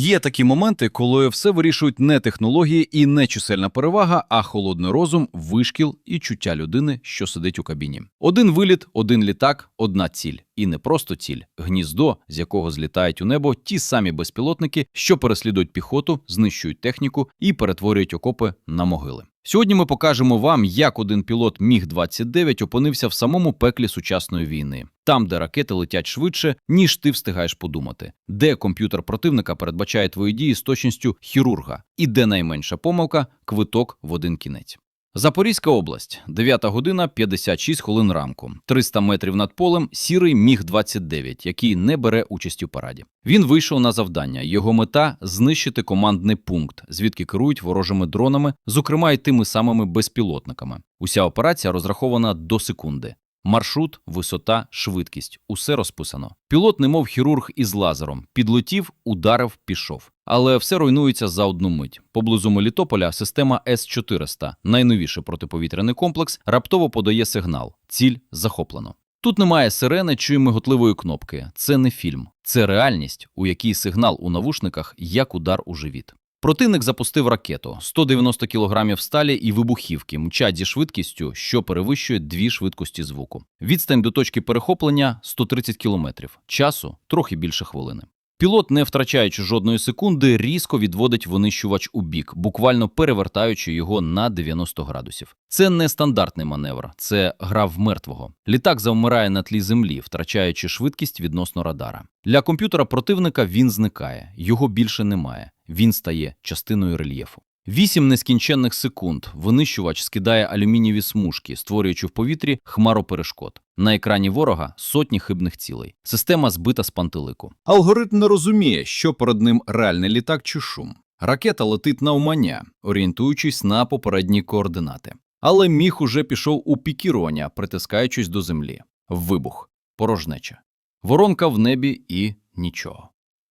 Є такі моменти, коли все вирішують не технології і не чисельна перевага, а холодний розум, вишкіл і чуття людини, що сидить у кабіні. Один виліт, один літак, одна ціль. І не просто ціль, гніздо, з якого злітають у небо ті самі безпілотники, що переслідують піхоту, знищують техніку і перетворюють окопи на могили. Сьогодні ми покажемо вам, як один пілот Міг-29 опинився в самому пеклі сучасної війни, там, де ракети летять швидше, ніж ти встигаєш подумати, де комп'ютер противника передбачає твої дії з точністю хірурга, і де найменша помилка квиток в один кінець. Запорізька область, 9 година 56 хвилин ранку, 300 метрів над полем, сірий Міг-29, який не бере участь у параді. Він вийшов на завдання. Його мета знищити командний пункт, звідки керують ворожими дронами, зокрема й тими самими безпілотниками. Уся операція розрахована до секунди. Маршрут, висота, швидкість усе розписано. Пілот, немов хірург із лазером, підлетів, ударив, пішов. Але все руйнується за одну мить. Поблизу Мелітополя система С-400, найновіший протиповітряний комплекс, раптово подає сигнал. Ціль захоплено. Тут немає сирени чи миготливої кнопки. Це не фільм, це реальність, у якій сигнал у навушниках як удар у живіт. Противник запустив ракету 190 кг сталі і вибухівки мчать зі швидкістю, що перевищує дві швидкості звуку. Відстань до точки перехоплення 130 км. Часу трохи більше хвилини. Пілот, не втрачаючи жодної секунди, різко відводить винищувач у бік, буквально перевертаючи його на 90 градусів. Це не стандартний маневр, це гра в мертвого. Літак завмирає на тлі землі, втрачаючи швидкість відносно радара. Для комп'ютера противника він зникає, його більше немає. Він стає частиною рельєфу. Вісім нескінченних секунд винищувач скидає алюмінієві смужки, створюючи в повітрі хмару перешкод. На екрані ворога сотні хибних цілей. Система збита з пантелику. Алгоритм не розуміє, що перед ним реальний літак чи шум. Ракета летить на умання, орієнтуючись на попередні координати. Але міг уже пішов у пікірування, притискаючись до землі. Вибух, порожнеча. Воронка в небі і нічого.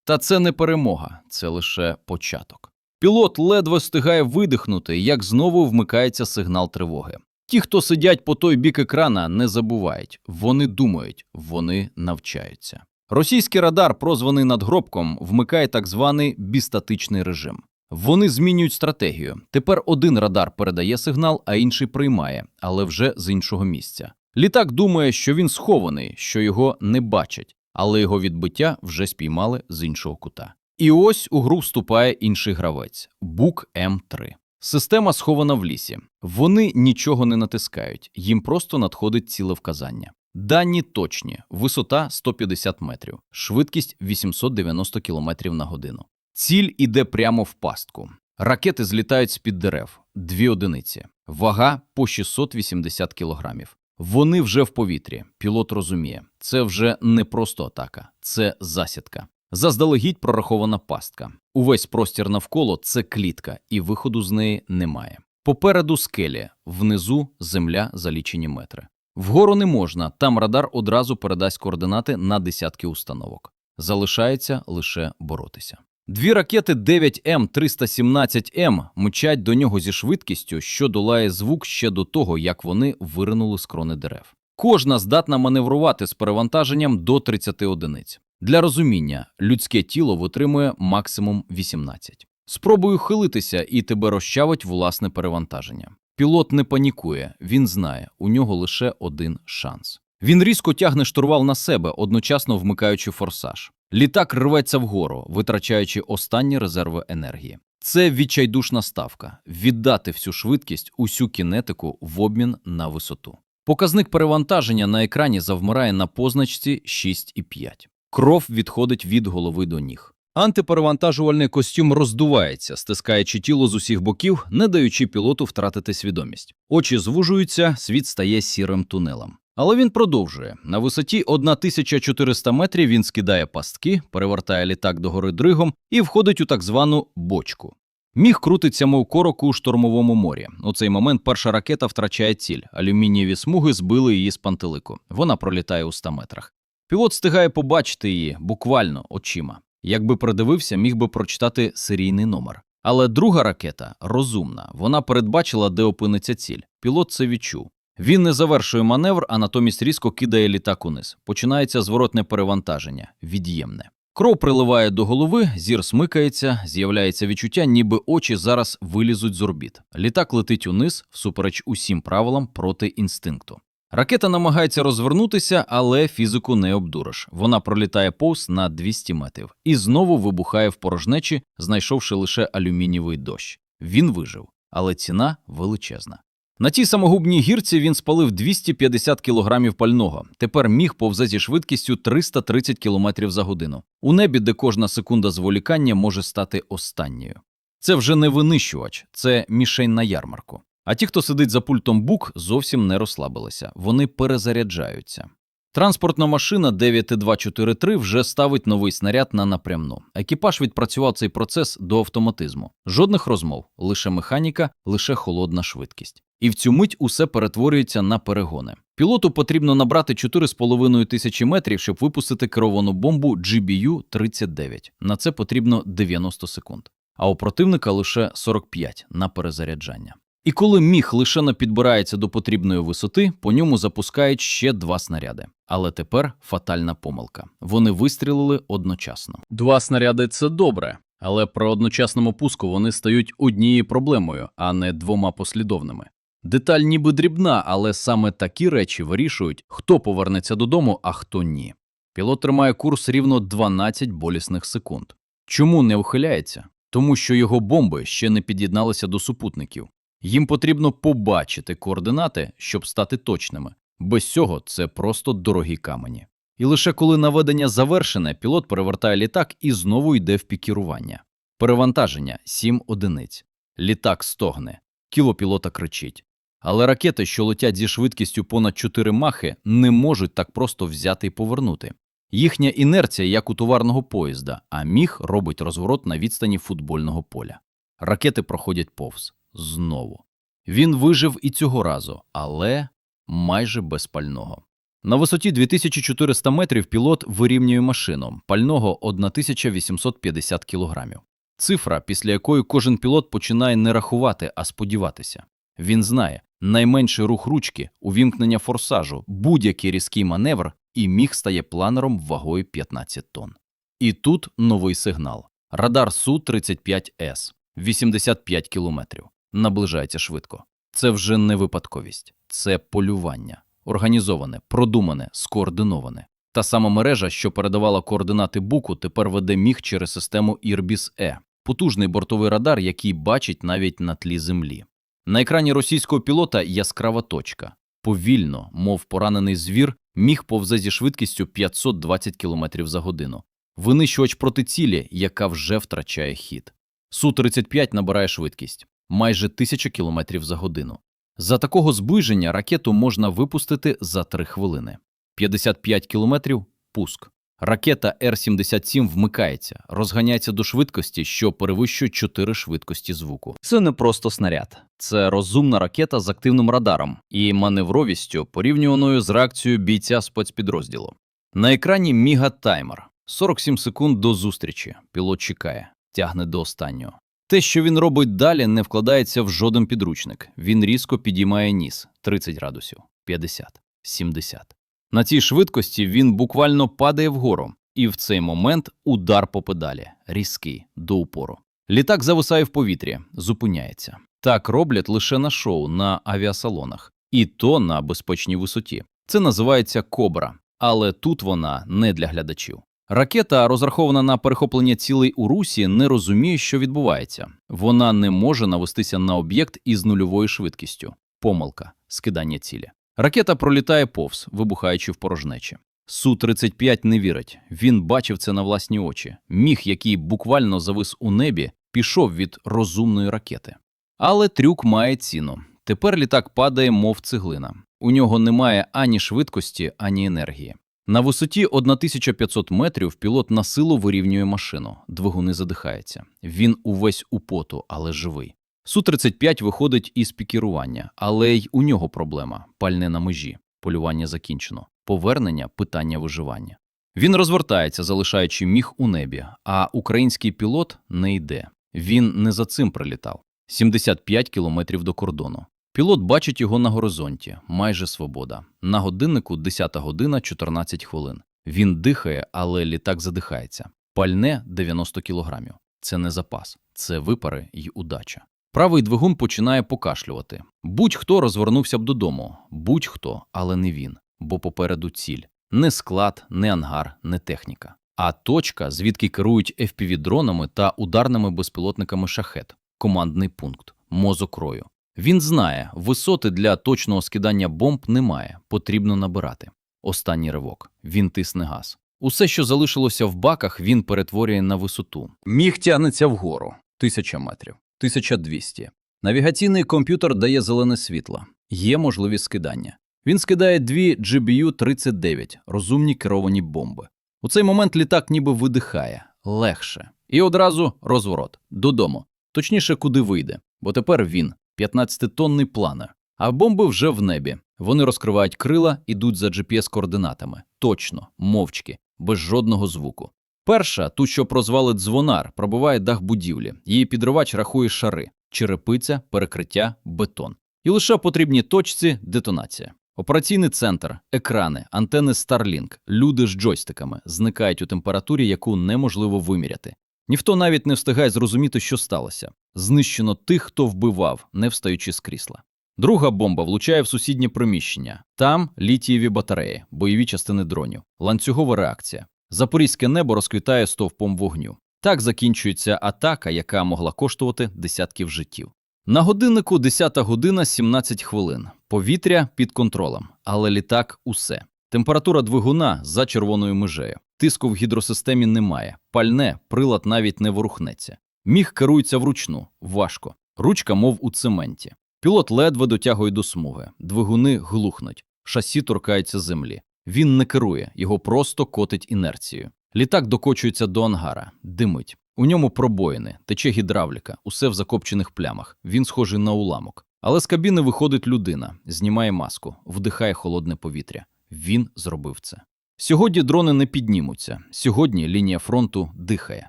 Та це не перемога, це лише початок. Пілот ледве встигає видихнути, як знову вмикається сигнал тривоги. Ті, хто сидять по той бік екрана, не забувають, вони думають, вони навчаються. Російський радар, прозваний надгробком, вмикає так званий бістатичний режим. Вони змінюють стратегію. Тепер один радар передає сигнал, а інший приймає, але вже з іншого місця. Літак думає, що він схований, що його не бачать, але його відбиття вже спіймали з іншого кута. І ось у гру вступає інший гравець Бук М3. Система схована в лісі. Вони нічого не натискають, їм просто надходить ціле вказання. Дані точні: висота 150 метрів, швидкість 890 км на годину. Ціль іде прямо в пастку. Ракети злітають з-під дерев, дві одиниці, вага по 680 кілограмів. Вони вже в повітрі. Пілот розуміє, це вже не просто атака, це засідка. Заздалегідь прорахована пастка. Увесь простір навколо це клітка, і виходу з неї немає. Попереду скелі, внизу земля за лічені метри. Вгору не можна, там радар одразу передасть координати на десятки установок. Залишається лише боротися. Дві ракети 9М317М мчать до нього зі швидкістю, що долає звук ще до того, як вони виринули з крони дерев. Кожна здатна маневрувати з перевантаженням до 30 одиниць. Для розуміння, людське тіло витримує максимум 18. Спробуй ухилитися, і тебе розчавить власне перевантаження. Пілот не панікує, він знає, у нього лише один шанс. Він різко тягне штурвал на себе, одночасно вмикаючи форсаж. Літак рветься вгору, витрачаючи останні резерви енергії. Це відчайдушна ставка віддати всю швидкість, усю кінетику в обмін на висоту. Показник перевантаження на екрані завмирає на позначці 6,5. Кров відходить від голови до ніг. Антиперевантажувальний костюм роздувається, стискаючи тіло з усіх боків, не даючи пілоту втратити свідомість. Очі звужуються, світ стає сірим тунелем. Але він продовжує. На висоті 1400 метрів він скидає пастки, перевертає літак догори дригом і входить у так звану бочку. Міг крутиться, мов корок у штормовому морі. У цей момент перша ракета втрачає ціль. Алюмінієві смуги збили її з пантелику. Вона пролітає у 100 метрах. Пілот встигає побачити її буквально очима. Якби придивився, міг би прочитати серійний номер. Але друга ракета розумна. Вона передбачила, де опиниться ціль. Пілот це відчув. Він не завершує маневр, а натомість різко кидає літак униз. Починається зворотне перевантаження, від'ємне. Кров приливає до голови, зір смикається, з'являється відчуття, ніби очі зараз вилізуть з орбіт. Літак летить униз, всупереч усім правилам проти інстинкту. Ракета намагається розвернутися, але фізику не обдуриш. Вона пролітає повз на 200 метрів і знову вибухає в порожнечі, знайшовши лише алюмінієвий дощ. Він вижив, але ціна величезна. На тій самогубній гірці він спалив 250 кілограмів пального. Тепер міг повзе зі швидкістю 330 кілометрів за годину. У небі, де кожна секунда зволікання може стати останньою. Це вже не винищувач, це мішень на ярмарку. А ті, хто сидить за пультом бук, зовсім не розслабилися. Вони перезаряджаються. Транспортна машина 9243 вже ставить новий снаряд на напрямну. Екіпаж відпрацював цей процес до автоматизму. Жодних розмов, лише механіка, лише холодна швидкість. І в цю мить усе перетворюється на перегони. Пілоту потрібно набрати 4,5 тисячі метрів, щоб випустити керовану бомбу GBU-39. На це потрібно 90 секунд. А у противника лише 45 на перезаряджання. І коли міг лише не підбирається до потрібної висоти, по ньому запускають ще два снаряди. Але тепер фатальна помилка. Вони вистрілили одночасно. Два снаряди це добре, але при одночасному пуску вони стають однією проблемою, а не двома послідовними. Деталь ніби дрібна, але саме такі речі вирішують, хто повернеться додому, а хто ні. Пілот тримає курс рівно 12 болісних секунд. Чому не ухиляється? Тому що його бомби ще не під'єдналися до супутників. Їм потрібно побачити координати, щоб стати точними. Без цього це просто дорогі камені. І лише коли наведення завершене, пілот перевертає літак і знову йде в пікірування. Перевантаження 7 одиниць. Літак стогне. Кілопілота кричить. Але ракети, що летять зі швидкістю понад 4 махи, не можуть так просто взяти і повернути. Їхня інерція як у товарного поїзда, а міг робить розворот на відстані футбольного поля. Ракети проходять повз. Знову. Він вижив і цього разу, але майже без пального. На висоті 2400 метрів пілот вирівнює машину, пального 1850 кілограмів. Цифра, після якої кожен пілот починає не рахувати, а сподіватися. Він знає, найменший рух ручки, увімкнення форсажу, будь-який різкий маневр, і міг стає планером вагою 15 тонн. І тут новий сигнал. Радар Су-35С. 85 кілометрів. Наближається швидко. Це вже не випадковість, це полювання. Організоване, продумане, скоординоване. Та сама мережа, що передавала координати буку, тепер веде міг через систему Ірбіс-Е, потужний бортовий радар, який бачить навіть на тлі землі. На екрані російського пілота яскрава точка. Повільно, мов поранений звір, міг повзе зі швидкістю 520 км за годину. Винищувач проти цілі, яка вже втрачає хід. Су-35 набирає швидкість майже 1000 км за годину. За такого зближення ракету можна випустити за 3 хвилини. 55 км – пуск. Ракета Р-77 вмикається, розганяється до швидкості, що перевищує 4 швидкості звуку. Це не просто снаряд, це розумна ракета з активним радаром і маневровістю, порівнюваною з реакцією бійця спецпідрозділу. На екрані міга таймер. 47 секунд до зустрічі. Пілот чекає тягне до останнього. Те, що він робить далі, не вкладається в жоден підручник. Він різко підіймає ніс 30 градусів, 50, 70. На цій швидкості він буквально падає вгору, і в цей момент удар по педалі, різкий, до упору. Літак зависає в повітрі, зупиняється. Так роблять лише на шоу на авіасалонах, і то на безпечній висоті. Це називається кобра, але тут вона не для глядачів. Ракета, розрахована на перехоплення цілей у русі, не розуміє, що відбувається. Вона не може навестися на об'єкт із нульовою швидкістю. Помилка, скидання цілі. Ракета пролітає повз, вибухаючи в порожнечі. Су-35 не вірить. Він бачив це на власні очі. Міг, який буквально завис у небі, пішов від розумної ракети. Але трюк має ціну. Тепер літак падає, мов цеглина. У нього немає ані швидкості, ані енергії. На висоті 1500 метрів пілот на силу вирівнює машину, двигуни задихаються. Він увесь у поту, але живий. Су-35 виходить із пікірування, але й у нього проблема пальне на межі. Полювання закінчено. Повернення питання виживання. Він розвертається, залишаючи міг у небі, а український пілот не йде. Він не за цим прилітав. 75 кілометрів до кордону. Пілот бачить його на горизонті, майже свобода. На годиннику 10 година 14 хвилин. Він дихає, але літак задихається. Пальне 90 кілограмів. Це не запас, це випари й удача. Правий двигун починає покашлювати. Будь-хто розвернувся б додому, будь-хто, але не він, бо попереду ціль. Не склад, не ангар, не техніка. А точка, звідки керують FPV-дронами та ударними безпілотниками шахет, командний пункт, мозок рою. Він знає, висоти для точного скидання бомб немає, потрібно набирати. Останній ривок. Він тисне газ. Усе, що залишилося в баках, він перетворює на висоту. Міг тягнеться вгору. Тисяча метрів. 1200. Навігаційний комп'ютер дає зелене світло. Є можливість скидання. Він скидає дві GBU-39 – розумні керовані бомби. У цей момент літак ніби видихає. Легше. І одразу розворот. Додому. Точніше, куди вийде. Бо тепер він – 15-тонний планер. А бомби вже в небі. Вони розкривають крила, ідуть за GPS-координатами. Точно, мовчки, без жодного звуку. Перша, ту, що прозвали дзвонар, пробиває дах будівлі. Її підривач рахує шари, черепиця, перекриття, бетон. І лише потрібній точці детонація. Операційний центр, екрани, антени Starlink, люди з джойстиками зникають у температурі, яку неможливо виміряти. Ніхто навіть не встигає зрозуміти, що сталося. Знищено тих, хто вбивав, не встаючи з крісла. Друга бомба влучає в сусіднє приміщення. Там літієві батареї, бойові частини дронів, ланцюгова реакція. Запорізьке небо розквітає стовпом вогню. Так закінчується атака, яка могла коштувати десятків життів. На годиннику 10 година 17 хвилин. Повітря під контролем, але літак усе. Температура двигуна за червоною межею. Тиску в гідросистемі немає. Пальне, прилад навіть не ворухнеться. Міг керується вручну, важко. Ручка, мов у цементі. Пілот ледве дотягує до смуги. Двигуни глухнуть. Шасі торкається землі. Він не керує, його просто котить інерцією. Літак докочується до ангара, димить. У ньому пробоїни, тече гідравліка, усе в закопчених плямах. Він схожий на уламок. Але з кабіни виходить людина, знімає маску, вдихає холодне повітря. Він зробив це. Сьогодні дрони не піднімуться. Сьогодні лінія фронту дихає.